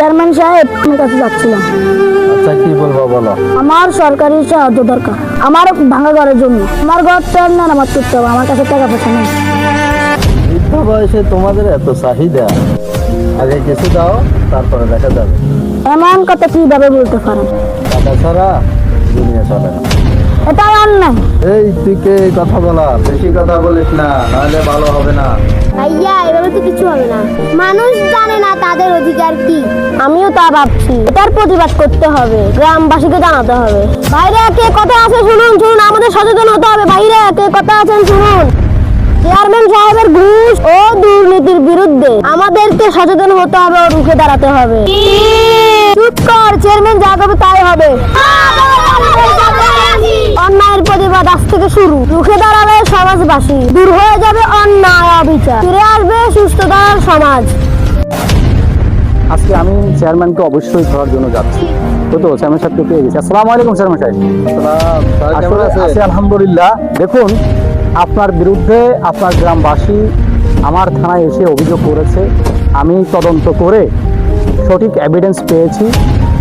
Chairman সাহেব আপনার কাছে যাচ্ছিলাম। আচ্ছা কি বলব বলো? আমার সরকারি সাহায্য দরকার। আমার ভাঙা ঘরের জন্য আমার ঘরটা মেরামত করতে হবে আমার কাছে টাকা পয়সা নেই। বৃদ্ধ বয়সে তোমাদের এত চাহিদা? আগে কিছু দাও তারপরে দেখা যাবে। এমন কথা কীভাবে বলতে পারেন? টাকা ছাড়া দুনিয়া চলে না। এটাই অন্যায়। এই তুই কে কথা বলা বেশি কথা বলিস না নাহলে ভালো হবে না। ভাইয়া, এভাবে তো কিছু হবে না। মানুষ জানে না তাদের অধিকার কি। আমিও তা ভাবছি। এটার প্রতিবাদ করতে হবে। গ্রামবাসীকে জানাতে হবে। বাইরে কে কথা আছে শুনুন শুনুন, আমাদের সচেতন হতে হবে। বাইরে কে কথা আছেন শুনুন। চেয়ারম্যান সাহেবের ঘুষ ও দুর্নীতির বিরুদ্ধে আমাদেরকে সচেতন হতে হবে ও রুখে দাঁড়াতে হবে। চুপ কর, চেয়ারম্যান, যা করবে তাই হবে। অন্যায়ের প্রতিবাদ আজ থেকে শুরু। রুখে দাঁড়াবে সমাজবাসী। দূর হয়ে যাবে অন্যায়। অবিচার ফিরে আসবে সুস্থতার সমাজ। আজকে আমি চেয়ারম্যানকে অবশ্যই ধরার জন্য যাচ্ছি। তো তো চেয়ারম্যান সাহেবকে পেয়ে গেছি। আসসালামু আলাইকুম চেয়ারম্যান সাহেব? আছি আলহামদুলিল্লাহ। দেখুন আপনার বিরুদ্ধে আপনার গ্রামবাসী আমার থানায় এসে অভিযোগ করেছে। আমি তদন্ত করে সঠিক এভিডেন্স পেয়েছি।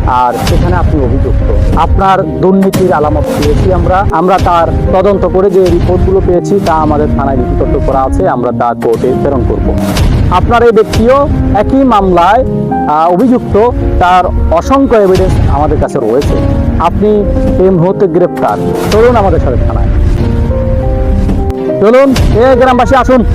আর সেখানে আপনি অভিযুক্ত। আপনার দুর্নীতির আলামত পেয়েছি আমরা। আমরা তার তদন্ত করে যে রিপোর্টগুলো পেয়েছি, তা আমাদের থানায় লিপিবদ্ধ করা আছে। আমরা তা কোর্টে প্রেরণ করব। আপনার এই ব্যক্তিও একই মামলায় অভিযুক্ত। তার অসংখ্য এভিডেন্স আমাদের কাছে রয়েছে। আপনি এই মুহূর্তে গ্রেপ্তার। চলুন আমাদের সাথে থানায়। চলুন, এ গ্রামবাসী আসুন।